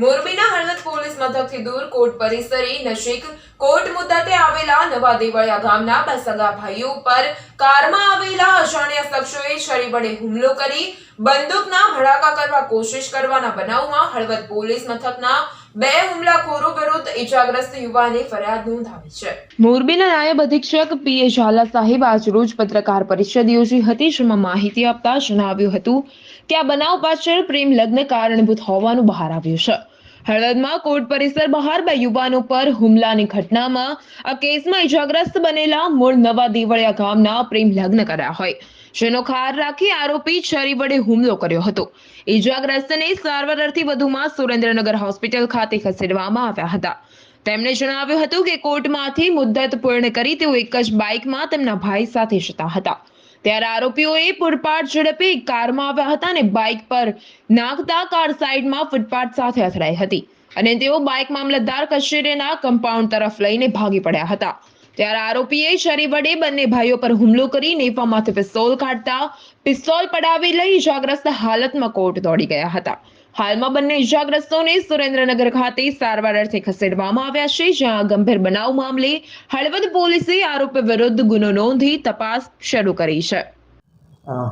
મોરબીના હળવદ પોલીસ મથકથી દૂર કોર્ટ પરિસરે નજીક કોર્ટ મુદ્દતે આવેલા નવા દેવળિયા ગામના બે સગા ભાઈઓ પર કારમાં આવેલા અજાણ્યા શખ્સોએ છરી વડે હુમલો કરી બંદૂકના ભડાકા કરવા કોશિશ કરવાના બનાવમાં હળવદ પોલીસ મથકના બે હુમલાખોરો વિરુદ્ધ ઇજાગ્રસ્ત યુવાને ફરિયાદ નોંધાવી છે. મોરબીના નાયબ અધિક્ષક એ ઝાલા સાહેબ આજરોજ પત્રકાર પરિષદ યોજી હતી, જેમાં માહિતી આપતા જણાવ્યું હતું કે આ બનાવ પાછળ પ્રેમ લગ્ન કારણભૂત હોવાનું બહાર આવ્યું છે. હળવદમાં કોર્ટ પરિસર બહાર બે યુવાનો પર હુમલાની ઘટનામાં આ કેસમાં ઇજાગ્રસ્ત બનેલા મૂળ નવા દેવળિયા ગામના પ્રેમ લગ્ન કર્યા હોય. જેનો ખાર રાખી આરોપી છરી વડે હુમલો કર્યો હતો. ઇજાગ્રસ્તને સારવાર અર્થે વધુમાં સુરેન્દ્રનગર હોસ્પિટલ ખાતે ખસેડવામાં આવ્યા હતા. તેમણે જણાવ્યું હતું કે કોર્ટમાંથી મુદ્દત પૂર્ણ કરી તેઓ એક જ બાઇકમાં તેમના ભાઈ સાથે જતા હતા. ત્યારે આરોપીઓએ પૂરપાટ ઝડપે કારમાં આવ્યા હતા અને બાઇક પર નાખતા કાર સાઈડમાં ફૂટપાથ સાથે અથડાઈ હતી. અને તેઓ બાઇક મામલતદાર કચેરીના કમ્પાઉન્ડ તરફ લઈને ભાગી પડ્યા હતા. ત્યારે આરોપીએ શરી વડે બંને ભાઈઓ પર હુમલો કરી નેફામાંથી પિસ્તોલ કાઢતા પિસ્તોલ પડાવી લઈ ઇજાગ્રસ્ત હાલતમાં કોર્ટ દોડી ગયા હતા. હાલમાં બંને ઇજાગ્રસ્તોને સુરેન્દ્રનગર ખાતે સારવાર અર્થે ખસેડવામાં આવ્યા છે, જ્યાં ગંભીર બનાવ મામલે હળવદ પોલીસે આરોપી વિરુદ્ધ ગુનો નોંધી તપાસ શરૂ કરી છે.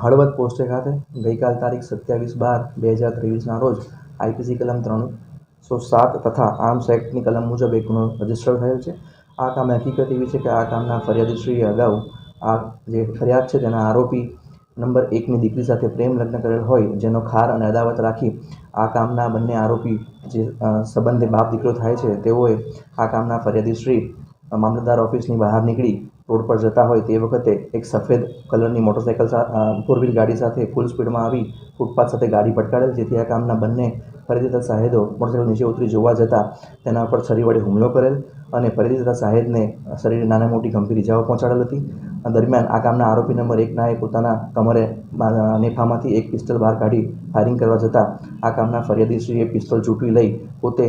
હળવદ પોસ્ટે ખાતે ગઈકાલ તારીખ સત્યાવીસ બાર બે હજાર ત્રેવીસના રોજ આઈપીસી કલમ ત્રણસો સાત તથા આર્મ્સ એક્ટની કલમ મુજબ એક ગુનો રજિસ્ટર થયેલ છે. આ કામ હકીકત એવી છે કે આ કામના ફરિયાદીશ્રીએ અગાઉ આ જે ફરિયાદ છે તેના આરોપી નંબર એકની દીકરી સાથે પ્રેમ લગ્ન કરેલ હોય, જેનો ખાર અને અદાવત રાખી આ કામના બંને આરોપી જે સંબંધે બાપ દીકરો થાય છે, તેઓએ આ કામના ફરિયાદીશ્રી મામલતદાર ઓફિસની બહાર નીકળી રોડ પર જતા હોય તે વખતે એક સફેદ કલરની મોટરસાઇકલ ફોર વ્હીલ ગાડી સાથે ફૂલ સ્પીડમાં આવી ફૂટપાથ સાથે ગાડી પટકાડેલ, જેથી આ કામના બંને ફરીદી સાહેદો મોટરસાઇકલ નીચે ઉતરી જોવા જતાં તેના ઉપર છરી વડે હુમલો કરેલ. અને ફરીદી સાહેદને શરીરે નાની મોટી ગંભીર ઇજાઓ પહોંચાડેલ હતી. દરમિયાન આ કામના આરોપી નંબર એકનાએ પોતાના કમરે નેફામાંથી એક પિસ્તોલ બહાર કાઢી ફાયરિંગ કરવા જતાં આ કામના ફરિયાદીશ્રીએ પિસ્તોલ ઝૂંટવી લઈ પોતે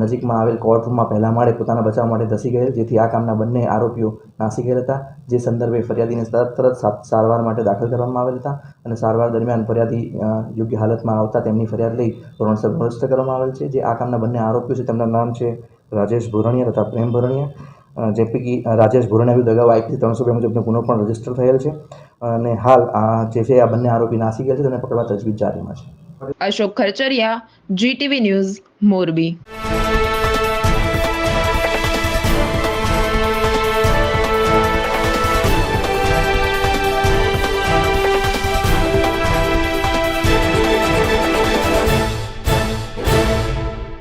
નજીકમાં આવેલ કોર્ટરૂમમાં પહેલા માળે પોતાના બચાવ માટે ધસી ગયેલ, જેથી આ કામના બંને આરોપીઓ નાસી ગયેલ હતા, જે સંદર્ભે ફરિયાદીને તરત સારવાર માટે દાખલ કરવામાં આવેલ હતા અને સારવાર દરમિયાન ફરિયાદી યોગ્ય હાલતમાં આવતા તેમની ફરિયાદ લઈ ધોરણસર ભ્રષ્ટ કરવામાં આવેલ છે. જે આ કામના બંને આરોપીઓ છે, તેમના નામ છે રાજેશ ભુરણિયા તથા પ્રેમ ભુરણિયા જે પૈકી રાજેશ ભુરણિયા વિરુદ્ધ અગાઉ આઈપીસી ત્રણસો બે મુજબનો ગુનો પણ રજિસ્ટર થયેલ છે. અને હાલ આ જે છે, આ બંને આરોપી નાસી ગયા છે, તેને પકડવા તજવીજ જારીમાં છે. Ashok Kharachariya, GTV news Morbi.